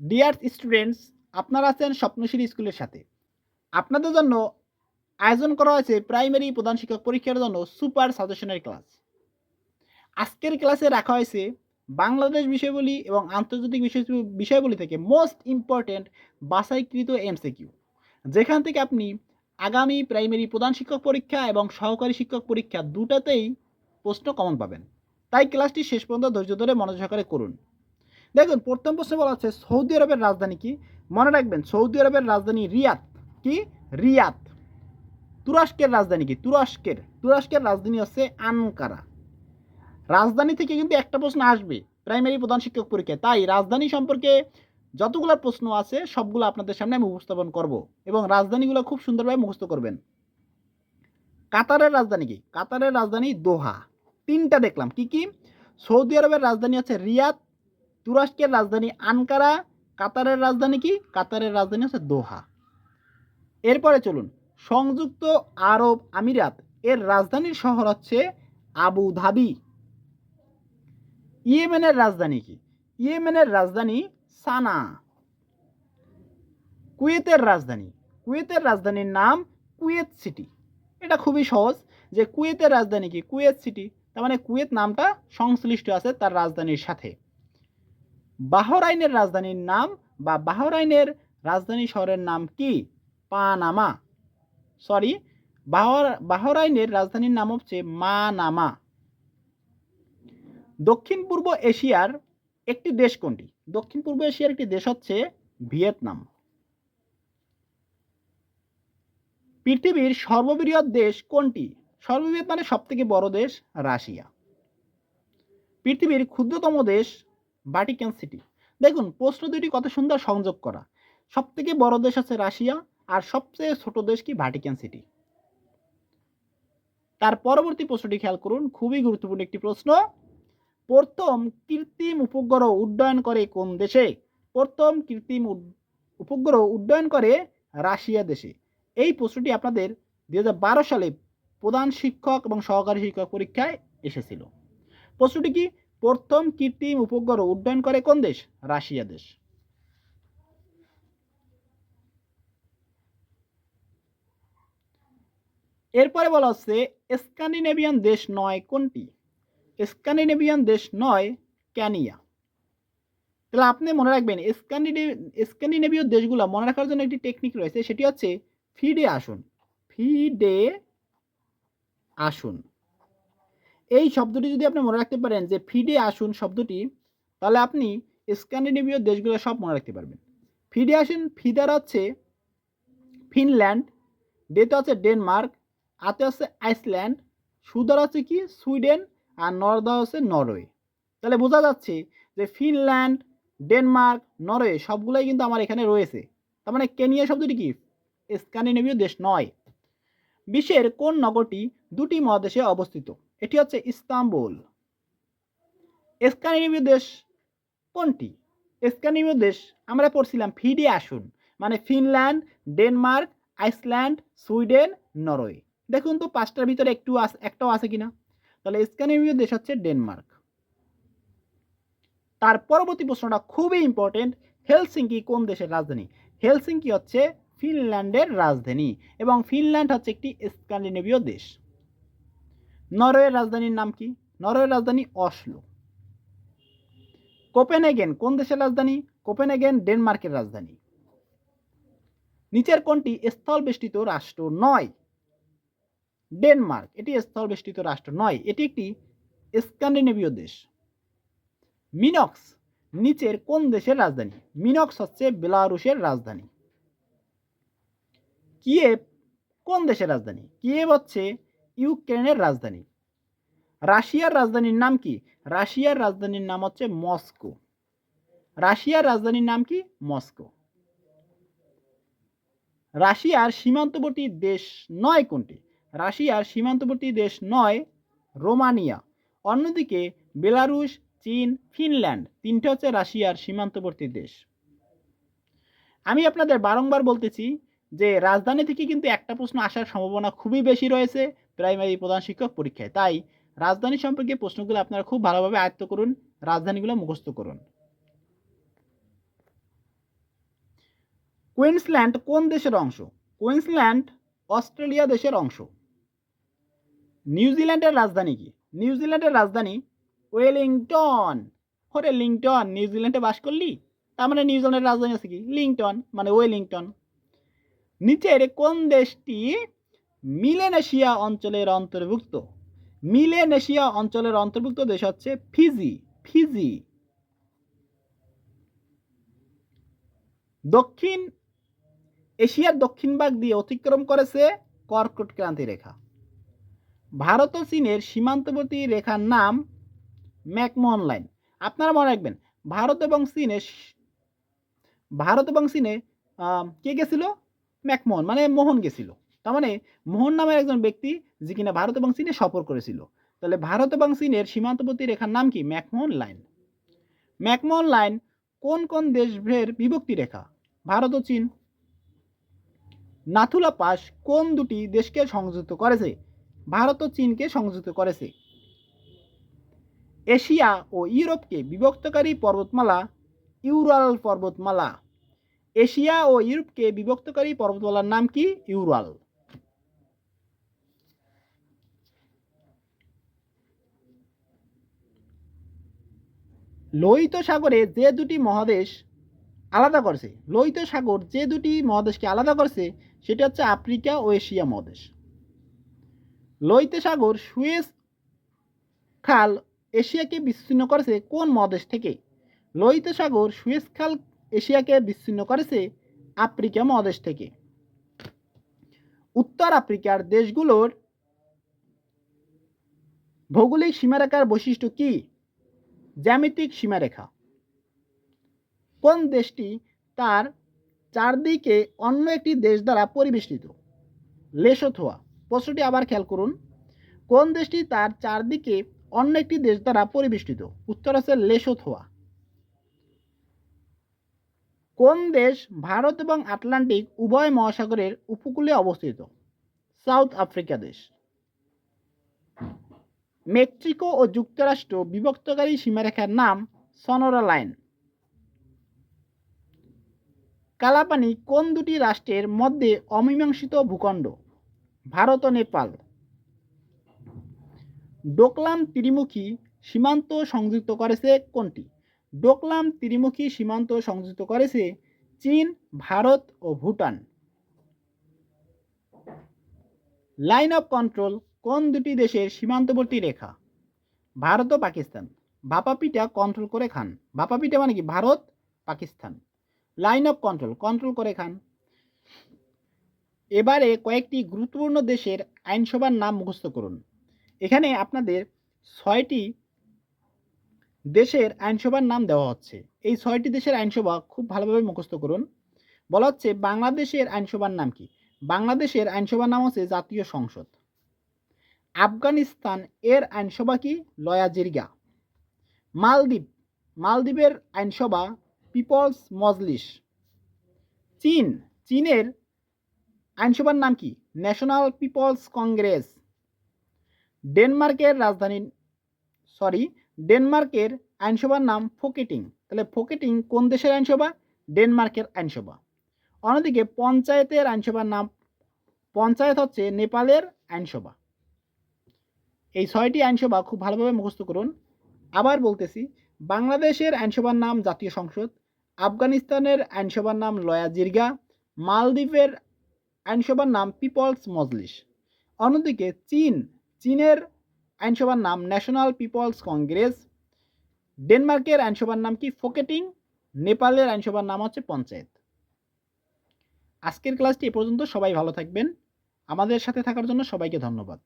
Dear students আপনারা আছেন স্বপ্নশীল স্কুলের সাথে। আপনাদের জন্য আয়োজন করা হয়েছে প্রাইমারি প্রধান শিক্ষক পরীক্ষার জন্য সুপার সাজেশনের ক্লাস আজকের ক্লাসে রাখা হয়েছে বাংলাদেশ বিষয়বলি এবং আন্তর্জাতিক বিষয় বিষয়বলি থেকে মোস্ট ইম্পর্ট্যান্ট বাছাইকৃত এমসিকিউ যেখান থেকে আপনি আগামী প্রাইমারি প্রধান শিক্ষক পরীক্ষা এবং সহকারী শিক্ষক পরীক্ষা দুটাতেই প্রশ্ন কমন পাবেন। তাই ক্লাসটি শেষ পর্যন্ত ধৈর্য ধরে মনোযোগ সহকারে করুন। দেখুন, প্রথম প্রশ্নে বলা আছে সৌদি আরবের রাজধানী কি? মনে রাখবেন, সৌদি আরবের রাজধানী রিয়াদ। কি? রিয়াদ। তুরস্কের রাজধানী কি? তুরস্কের। তুরস্কের রাজধানী হচ্ছে আনকারা। রাজধানী থেকে কিন্তু একটা প্রশ্ন আসবে প্রাইমারি প্রধান শিক্ষক পরীক্ষায় তাই রাজধানী সম্পর্কে যতগুলো প্রশ্ন আছে, সবগুলো আপনাদের সামনে আমি উপস্থাপন করব এবং রাজধানীগুলো খুব সুন্দরভাবে মুখস্থ করবেন। কাতারের রাজধানী কি? কাতারের রাজধানী দোহা। তিনটা দেখলাম, কি কি? সৌদি আরবের রাজধানী হচ্ছে রিয়াদ তুরস্কের রাজধানী আনকারা, কাতারের রাজধানী কি? কাতারের রাজধানী হচ্ছে দোহা। এরপরে চলুন, সংযুক্ত আরব আমিরাত এর রাজধানীর শহর হচ্ছে আবু ধাবি। ইয়েমেনের রাজধানী কি? ইয়েমেনের রাজধানী সানা। কুয়েতের রাজধানী। কুয়েতের রাজধানীর নাম কুয়েত সিটি। এটা খুবই সহজ যে কুয়েতের রাজধানী কি? Kuwait city. তার মানে কুয়েত নামটা সংশ্লিষ্ট আছে তার রাজধানীর সাথে। বাহরাইনের রাজধানীর নাম বা বাহরাইনের রাজধানী শহরের নাম কি? পানামা। সরি বাহর বাহরাইনের রাজধানীর নাম হচ্ছে মানামা। দক্ষিণ পূর্ব এশিয়ার একটি দেশ কোনটি? দক্ষিণ পূর্ব এশিয়ার একটি দেশ হচ্ছে ভিয়েতনাম। পৃথিবীর সর্ববৃহৎ দেশ কোনটি? সর্ববৃহৎ মানে সব থেকে বড় দেশ রাশিয়া। পৃথিবীর ক্ষুদ্রতম দেশ ভাটিকান সিটি দেখুন, প্রশ্ন দুটি কত সুন্দর সংযোগ করা। সব থেকে বড় দেশ হচ্ছে রাশিয়া, আর সবচেয়ে ছোট দেশ কি ভাটিকান সিটি তার পরবর্তী প্রশ্নটি খেয়াল করুন, খুবই গুরুত্বপূর্ণ একটি প্রশ্ন। প্রথম কৃত্রিম উপগ্রহ উড্ডয়ন করে কোন দেশে? প্রথম কৃত্রিম উপগ্রহ উড্ডয়ন করে রাশিয়া দেশে। এই প্রশ্নটি আপনাদের দুই হাজার বারো সালে প্রধান শিক্ষক এবং সহকারী শিক্ষক পরীক্ষায় এসেছিল। প্রশ্নটি কি? প্রথম কৃত্রিম উপগ্রহ উড্ডয়ন করে কোন দেশ? রাশিয়া দেশ। এরপরে বলা হচ্ছে স্ক্যান্ডিনেভিয়ান দেশ নয় কোনটি? স্ক্যান্ডিনেভিয়ান দেশ নয় ক্যানিয়া। তাহলে আপনি মনে রাখবেন, স্ক্যান্ডিনে, স্ক্যান্ডিনেভীয় দেশগুলো মনে রাখার জন্য একটি টেকনিক রয়েছে, সেটি হচ্ছে ফিডে আসুন। ফিডে আসুন। এই শব্দটি যদি আপনি মনে রাখতে পারেন যে ফিডে আসুন শব্দটি, তাহলে আপনি স্ক্যান্ডিনেভীয় দেশগুলো সব মনে রাখতে পারবেন। ফিডে আসুন, ফিদার হচ্ছে ফিনল্যান্ড, ডেতে হচ্ছে ডেনমার্ক, আতে হচ্ছে আইসল্যান্ড, সুদার হচ্ছে কি? সুইডেন, আর নর্দা হচ্ছে নরওয়ে। তাহলে বোঝা যাচ্ছে যে ফিনল্যান্ড, ডেনমার্ক, নরওয়ে সবগুলোই কিন্তু আমার এখানে রয়েছে। তার মানে কেনিয়া শব্দটি কি? স্ক্যান্ডিনেভীয় দেশ নয়। বিশ্বের কোন নগরটি দুটি মহাদেশে অবস্থিত? এটি হচ্ছে ইস্তাম্বুল। স্ক্যান্ডিনেভীয় দেশ কোনটি? স্ক্যান্ডিনেভীয় দেশ আমরা পড়ছিলাম ফিডি আসুন মানে Finland, Denmark, Iceland, Sweden, Norway. দেখুন তো পাঁচটার ভিতরে একটু একটাও আছে কিনা? তাহলে স্ক্যান্ডিনেভীয় দেশ হচ্ছে ডেনমার্ক। তার পরবর্তী প্রশ্নটা খুবই ইম্পর্টেন্ট হেলসিঙ্কি কোন দেশের রাজধানী? হেলসিঙ্কি হচ্ছে ফিনল্যান্ডের রাজধানী এবং ফিনল্যান্ড হচ্ছে একটি স্ক্যান্ডিনেভীয় দেশ। নরওয়ের রাজধানীর নাম কি? নরওয়ের রাজধানী অসলো। কোপেনহেগেন কোন দেশের রাজধানী? কোপেনহেগেন ডেনমার্কের রাজধানী। নিচের কোনটি স্থলবেষ্টিত রাষ্ট্র নয়। ডেনমার্ক, এটি স্থলবেষ্টিত রাষ্ট্র নয়। এটি একটি স্ক্যান্ডিনেভীয় দেশ। মিনক্স, নিচের কোন দেশের রাজধানী? মিনক্স হচ্ছে বেলারুশের রাজধানী। কিয়েভ কোন দেশের রাজধানী? কিয়েভ হচ্ছে ইউক্রেনের রাজধানী। রাশিয়ার রাজধানীর নাম কি? রাশিয়ার রাজধানীর নাম হচ্ছে মস্কো। রাশিয়ার রাজধানীর নাম কি? মস্কো। রাশিয়ার সীমান্তবর্তী দেশ নয় কোনটি? রাশিয়ার সীমান্তবর্তী দেশ নয়, রোমানিয়া। অন্যদিকে বেলারুশ, চীন, ফিনল্যান্ড তিনটে হচ্ছে রাশিয়ার সীমান্তবর্তী দেশ। আমি আপনাদের বারংবার বলতেছি যে রাজধানী থেকে কিন্তু একটা প্রশ্ন আসার সম্ভাবনা খুবই বেশি রয়েছে। প্রাইমারি প্রধান শিক্ষক পরীক্ষায়। তাই রাজধানী সম্পর্কে প্রশ্নগুলো আপনারা খুব ভালোভাবে আয়ত্ত করুন, রাজধানীগুলো মুখস্থ করুন। কুইন্সল্যান্ড কোন দেশের অংশ? কুইন্সল্যান্ড অস্ট্রেলিয়া দেশের অংশ। নিউজিল্যান্ডের রাজধানী কি? নিউজিল্যান্ডের রাজধানী ওয়েলিংটন। ওরে লিংটন নিউজিল্যান্ডে বাস করলি? তার মানে নিউজিল্যান্ডের রাজধানী আছে কি? লিংটন মানে ওয়েলিংটন। নিচের কোন দেশটি মিলেনেশিয়া অঞ্চলের অন্তর্ভুক্ত। মিলেনেশিয়া অঞ্চলের অন্তর্ভুক্ত দেশ হচ্ছে ফিজি ফিজি। দক্ষিণ এশিয়ার দক্ষিণ ভাগ দিয়ে অতিক্রম করেছে কর্কট ক্রান্তি রেখা। ভারত ও চীনের সীমান্তবর্তী রেখার নাম ম্যাকমোহন লাইন। আপনারা মনে রাখবেন, ভারত এবং চীনে ভারত এবং চীনে কে গেছিল? ম্যাকমোহন মানে মোহন গেছিল। তার মানে মোহন নামের একজন ব্যক্তি যে কিনা ভারত এবং চীনে সফর করেছিল। তাহলে ভারত এবং চীনের সীমান্তবর্তী রেখার নাম কি? ম্যাকমোহন লাইন ম্যাকমোহন লাইন কোন কোন দেশের বিভক্তি রেখা? ভারত ও চীন। নাথুলা পাস কোন দুটি দেশকে সংযুক্ত করেছে? ভারত ও চীনকে সংযুক্ত করেছে। এশিয়া ও ইউরোপকে বিভক্তকারী পর্বতমালা ইউরাল পর্বতমালা। এশিয়া ও ইউরোপকে বিভক্তকারী পর্বতমালার নাম কি? ইউরাল। লোহিত সাগরে যে দুটি মহাদেশ আলাদা করছে, লোহিত সাগর যে দুটি মহাদেশকে আলাদা করছে, সেটা হচ্ছে আফ্রিকা ও এশিয়া মহাদেশ। লোহিত সাগর সুয়েজ খাল এশিয়াকে বিচ্ছিন্ন করেছে কোন মহাদেশ থেকে? লোহিত সাগর সুয়েজ খাল এশিয়াকে বিচ্ছিন্ন করেছে আফ্রিকা মহাদেশ থেকে। উত্তর আফ্রিকার দেশগুলোর ভৌগোলিক সীমারেখার বৈশিষ্ট্য কি? জ্যামিতিক সীমারেখা। কোন দেশটি তার চারদিকে অন্য একটি দেশ দ্বারা পরিবেষ্টিত? লেসোথোয়া। প্রশ্নটি আবার খেয়াল করুন। কোন দেশটি তার চারদিকে অন্য একটি দেশ দ্বারা পরিবেষ্টিত? উত্তর আছে লেসোথোয়া। কোন দেশ ভারত এবং আটলান্টিক উভয় মহাসাগরের উপকূলে অবস্থিত? সাউথ আফ্রিকা দেশ। মেক্সিকো ও যুক্তরাষ্ট্র বিভক্তকারী সীমারেখার নাম সনোরা লাইন। কালাপানি কোন দুটি রাষ্ট্রের মধ্যে অমীমাংসিত ভূখণ্ড? ভারত ও নেপাল। ডোকলাম ত্রিমুখী সীমান্ত সংযুক্ত করেছে কোনটি? ডোকলাম ত্রিমুখী সীমান্ত সংযুক্ত করেছে চীন, ভারত ও ভুটান। লাইন অফ কন্ট্রোল কোন দুটি দেশের সীমান্তবর্তী রেখা? ভারত ও পাকিস্তান। ভাপাপিটা কন্ট্রোল করে খান। ভাপাপিটা মানে কি? Bharat, Pakistan. Line of control control করে খান। এবারে কয়েকটি গুরুত্বপূর্ণ দেশের আইনসভার নাম মুখস্থ করুন। এখানে আপনাদের ছয়টি দেশের আইনসভার নাম দেওয়া হচ্ছে। এই ছয়টি দেশের আইনসভা খুব ভালোভাবে মুখস্থ করুন। বলা হচ্ছে বাংলাদেশের আইনসভার নাম কি? বাংলাদেশের আইনসভার নাম হচ্ছে জাতীয় সংসদ। আফগানিস্তান এর আইনসভা কি? লয়া জিরগা। মালদ্বীপ। মালদ্বীপের আইনসভা পিপলস মজলিস। চীন। চীনের আইনসভার নাম কি? National people's congress. ডেনমার্কের রাজধানী, সরি, ডেনমার্কের আইনসভার নাম ফোকেটিং। তাহলে ফোকেটিং কোন দেশের আইনসভা? ডেনমার্কের আইনসভা। অন্যদিকে পঞ্চায়েতের আইনসভার নাম, পঞ্চায়েত হচ্ছে নেপালের আইনসভা। এই ছয়টি আইনসভা খুব ভালোভাবে মুখস্থ করুন। আবার বলতেছি, বাংলাদেশের আইনসভার নাম জাতীয় সংসদ, আফগানিস্তানের আইনসভার নাম লয়া জিরগা, মালদ্বীপের আইনসভার নাম পিপলস মজলিস। অন্যদিকে চীন, চীনের আইনসভার নাম ন্যাশনাল পিপলস কংগ্রেস, ডেনমার্কের আইনসভার নাম কি ফোকেটিং, নেপালের আইনসভার নাম হচ্ছে পঞ্চায়েত। আজকের ক্লাসটি এ পর্যন্ত, সবাই ভালো থাকবেন। আমাদের সাথে থাকার জন্য সবাইকে ধন্যবাদ।